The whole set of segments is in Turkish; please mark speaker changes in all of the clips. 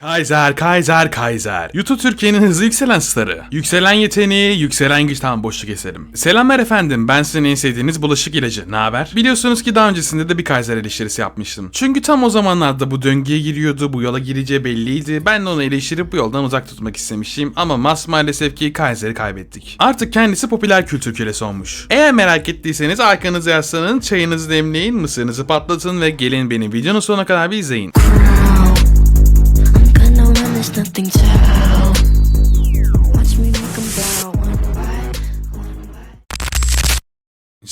Speaker 1: Kaiser, Kaiser, Kaiser. YouTube Türkiye'nin hızlı yükselen starı. Yükselen yeteneği, yükselen güç tamam boşluk eserim. Selamlar efendim, ben sizin en sevdiğiniz bulaşık ilacı. Ne haber? Biliyorsunuz ki daha öncesinde de bir Kaiser eleştirisi yapmıştım. Çünkü tam o zamanlarda bu döngüye giriyordu, bu yola gireceği belliydi. Ben de onu eleştirip bu yoldan uzak tutmak istemiştim. Ama mas maalesef ki Kaiser'i kaybettik. Artık kendisi popüler kültür kölesi olmuş. Eğer merak ettiyseniz arkanızı yaslanın, çayınızı demleyin, mısırınızı patlatın ve gelin beni videonun sonuna kadar bir izleyin.
Speaker 2: there's nothing to help.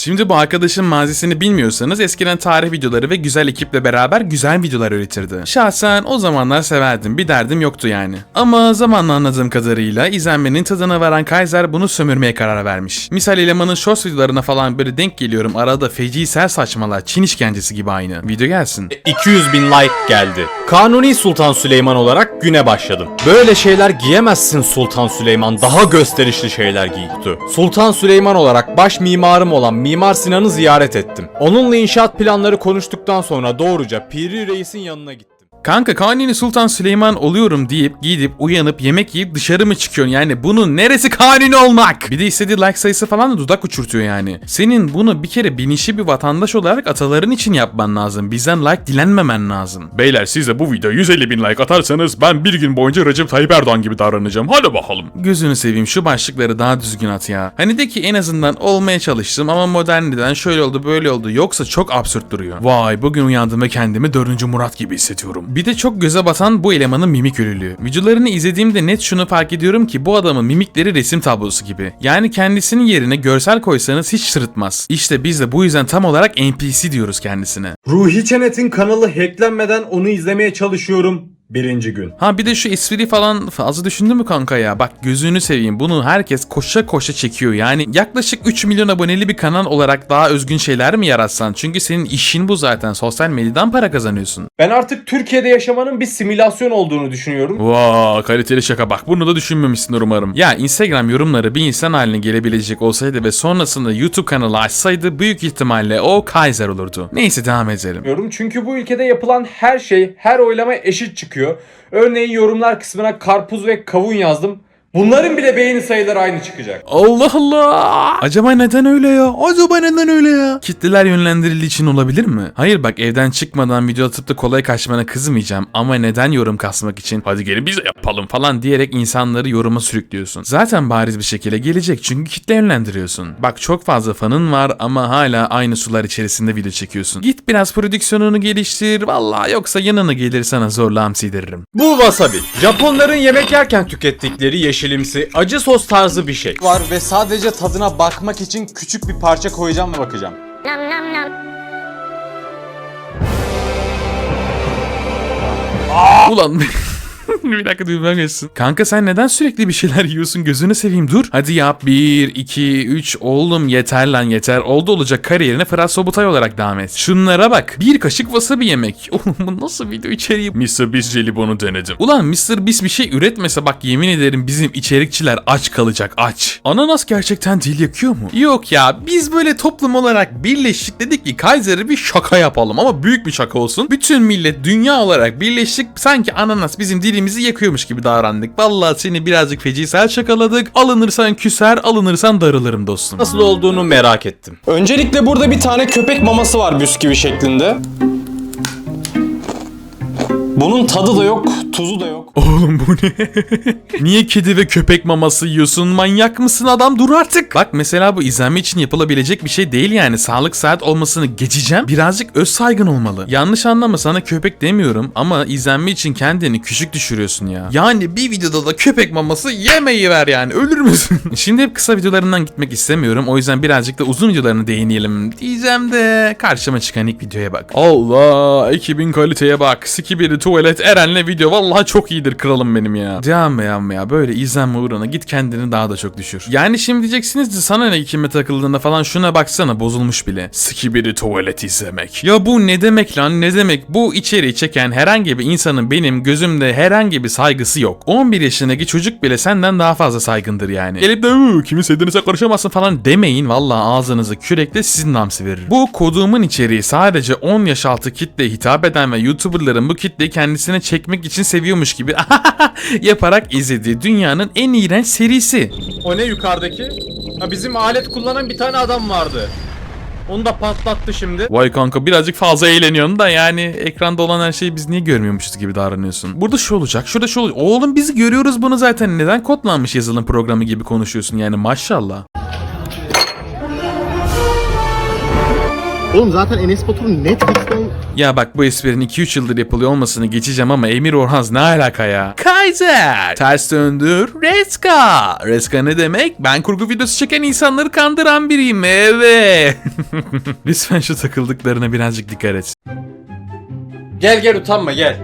Speaker 1: Şimdi bu arkadaşın mazisini bilmiyorsanız eskiden tarih videoları ve güzel ekiple beraber güzel videolar üretirdi. Şahsen o zamanlar severdim bir derdim yoktu yani. Ama zamanla anladığım kadarıyla izlenmenin tadına varan Kaiser bunu sömürmeye karar vermiş. Misal elemanın shorts videolarına falan böyle denk geliyorum arada fecisel saçmalar Çin işkencesi gibi aynı. Video gelsin.
Speaker 3: 200 bin like geldi. Kanuni Sultan Süleyman olarak güne başladım. Böyle şeyler giyemezsin Sultan Süleyman. Daha gösterişli şeyler giy. Kutu. Sultan Süleyman olarak baş mimarım olan Mimar Sinan'ı ziyaret ettim. Onunla inşaat planları konuştuktan sonra doğruca Piri Reis'in yanına gittim.
Speaker 1: Kanka Kanuni Sultan Süleyman oluyorum deyip gidip uyanıp yemek yiyip dışarı mı çıkıyorsun yani bunun neresi kanuni olmak? Bir de istediği like sayısı falan da dudak uçurtuyor yani. Senin bunu bir kere bilinçli bir vatandaş olarak ataların için yapman lazım. Bizden like dilenmemen lazım. Beyler siz de bu videoya 150 bin like atarsanız ben bir gün boyunca Recep Tayyip Erdoğan gibi davranacağım. Hadi bakalım. Gözünü seveyim şu başlıkları daha düzgün at ya. Hani de ki en azından olmaya çalıştım ama moderniden şöyle oldu böyle oldu yoksa çok absürt duruyor. Vay bugün uyandım ve kendimi 4. Murat gibi hissediyorum. Bir de çok göze batan bu elemanın mimik ürülüğü. Videolarını izlediğimde net şunu fark ediyorum ki bu adamın mimikleri resim tablosu gibi. Yani kendisinin yerine görsel koysanız hiç sırıtmaz. İşte biz de bu yüzden tam olarak NPC diyoruz kendisine.
Speaker 3: Ruhi Çenet'in kanalı hacklenmeden onu izlemeye çalışıyorum. Birinci gün.
Speaker 1: Ha bir de şu espri falan fazla düşündün mü kanka ya? Bak gözünü seveyim bunu herkes koşa koşa çekiyor. Yani yaklaşık 3 milyon aboneli bir kanal olarak daha özgün şeyler mi yaratsan? Çünkü senin işin bu zaten. Sosyal medyadan para kazanıyorsun.
Speaker 3: Ben artık Türkiye'de yaşamanın bir simülasyon olduğunu düşünüyorum.
Speaker 1: Vaa kaliteli şaka bak bunu da düşünmemişsindir umarım. Ya Instagram yorumları bir insan haline gelebilecek olsaydı ve sonrasında YouTube kanalı açsaydı büyük ihtimalle o Kaiser olurdu. Neyse devam edelim.
Speaker 3: Yorum Çünkü bu ülkede yapılan her şey her oylama eşit çıkıyor. Örneğin yorumlar kısmına karpuz ve kavun yazdım. Bunların bile beğeni sayıları aynı çıkacak.
Speaker 1: Allah Allah. Acaba neden öyle ya? Acaba neden öyle ya? Kitleler yönlendirildiği için olabilir mi? Hayır bak evden çıkmadan video atıp da kolay kaçmana kızmayacağım ama neden yorum kasmak için hadi gelin biz de yapalım falan diyerek insanları yoruma sürüklüyorsun. Zaten bariz bir şekilde gelecek çünkü kitle yönlendiriyorsun. Bak çok fazla fanın var ama hala aynı sular içerisinde video çekiyorsun. Git biraz prodüksiyonunu geliştir valla yoksa yanına gelir sana zorla hamsidiririm.
Speaker 3: Bu wasabi. Japonların yemek yerken tükettikleri yeşilimsi acı sos tarzı bir şey.
Speaker 4: var ve sadece tadına bakmak için küçük bir parça koyacağım ve bakacağım.
Speaker 1: Ulan bir dakika duymam geçsin. Kanka sen neden sürekli bir şeyler yiyorsun gözünü seveyim dur. Hadi yap 1, 2, 3 oğlum yeter lan yeter. Oldu olacak kariyerine Fırat Sobutay olarak devam et. Şunlara bak. Bir kaşık wasabi yemek. Oğlum bu nasıl video içeriği? Mr. Beast jelibonu denedim. Ulan Mr. Beast bir şey üretmese bak yemin ederim bizim içerikçiler aç kalacak aç. Ananas gerçekten dil yakıyor mu? Yok ya biz böyle toplum olarak birleştik dedik ki Kaiser'e bir şaka yapalım ama büyük bir şaka olsun. Bütün millet dünya olarak birleştik sanki ananas bizim dilimizi yakıyormuş gibi davrandık. Vallahi seni birazcık fecisel şakaladık. Alınırsan küser alınırsan darılırım dostum.
Speaker 3: Nasıl olduğunu merak ettim.
Speaker 4: Öncelikle burada bir tane köpek maması var bisküvi şeklinde. Bunun tadı da yok, tuzu da yok.
Speaker 1: Oğlum bu ne? Niye kedi ve köpek maması yiyorsun? Manyak mısın adam? Dur artık. Bak mesela bu izlenme için yapılabilecek bir şey değil yani. Sağlık saat olmasını geçeceğim. Birazcık öz saygın olmalı. Yanlış anlama sana köpek demiyorum ama izlenme için kendini küçük düşürüyorsun ya. Yani bir videoda da köpek maması yemeyi ver yani. Ölür müsün? Şimdi hep kısa videolarından gitmek istemiyorum. O yüzden birazcık da uzun videolarını değinelim diyeceğim de karşıma çıkan ilk videoya bak. Allah ekibin kaliteye bak. Skibidi tuvalet Eren'le video vallahi çok iyidir kralım benim ya. Devam ya ya böyle izlenme uğruna git kendini daha da çok düşür. Yani şimdi diyeceksiniz de sana ne kime takıldığında falan şuna baksana bozulmuş bile. Skibidi tuvalet izlemek. Ya bu ne demek lan ne demek? Bu içeriği çeken herhangi bir insanın benim gözümde herhangi bir saygısı yok. 11 yaşındaki çocuk bile senden daha fazla saygındır yani. Gelip de "Iı, kimi sevdiğinize karışamazsın falan demeyin. Vallahi ağzınızı kürekle sizin namsi verir. Bu koduğumun içeriği sadece 10 yaş altı kitleye hitap eden ve YouTuber'ların bu kitleyi kendisine çekmek için seviyormuş gibi yaparak izlediği dünyanın en iğrenç serisi.
Speaker 3: O ne yukarıdaki? Ha bizim alet kullanan bir tane adam vardı. Onu da patlattı şimdi.
Speaker 1: Vay kanka birazcık fazla eğleniyorsun da yani ekranda olan her şeyi biz niye görmüyormuşuz gibi davranıyorsun. Burada şu olacak, şurada şu olacak. Oğlum biz görüyoruz bunu zaten. Neden kodlanmış yazılım programı gibi konuşuyorsun yani maşallah.
Speaker 5: Oğlum zaten Enes Batur'un Netflix'ten
Speaker 1: Ya bak bu esprinin 2-3 yıldır yapılıyor olmasını geçeceğim ama Emir Orhaz ne alaka ya? Kaiser! Ters döndür, Reska! Reska ne demek? Ben kurgu videosu çeken insanları kandıran biriyim, evet. Lütfen şu takıldıklarına birazcık dikkat et.
Speaker 4: Gel gel utanma gel.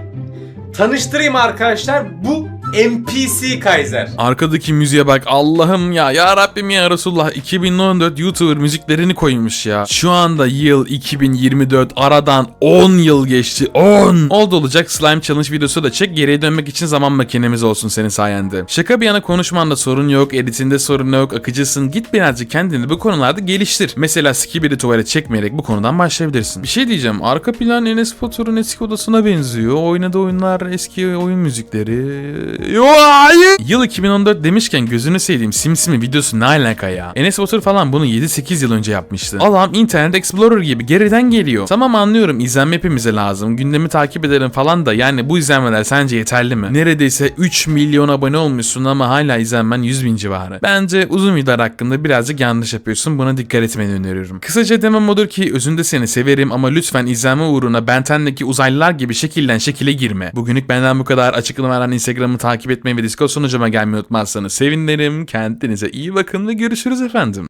Speaker 4: Tanıştırayım arkadaşlar bu NPC Kaiser.
Speaker 1: Arkadaki müziğe bak Allah'ım ya ya Rabbim ya Resulullah 2014 YouTuber müziklerini koymuş ya. Şu anda yıl 2024 aradan 10 yıl geçti 10. Oldu olacak slime challenge videosu da çek geriye dönmek için zaman makinemiz olsun senin sayende. Şaka bir yana konuşmanda sorun yok editinde sorun yok akıcısın git birazcık kendini bu konularda geliştir. Mesela skibidi tuvalet çekmeyerek bu konudan başlayabilirsin. Bir şey diyeceğim arka plan Enes Batur'un eski odasına benziyor. Oynadığı oyunlar eski oyun müzikleri. Yıl 2014 demişken gözünü seveyim Simsimi videosu ne alaka ya? Enes Batur falan bunu 7-8 yıl önce yapmıştı. Allah'ım Internet Explorer gibi geriden geliyor. Tamam anlıyorum izlenme hepimize lazım. Gündemi takip ederim falan da yani bu izlenmeler sence yeterli mi? Neredeyse 3 milyon abone olmuşsun ama hala izlenmen 100 bin civarı. Bence uzun videolar hakkında birazcık yanlış yapıyorsun. Buna dikkat etmeni öneriyorum. Kısaca demem odur ki özünde seni severim ama lütfen izlenme uğruna Benten'deki uzaylılar gibi şekilden şekile girme. Bugünlük benden bu kadar. Açıklamalardan Instagram'ı takip etmeyi ve Discord sunucuma gelmeyi unutmazsanız sevinirim. Kendinize iyi bakın ve görüşürüz efendim.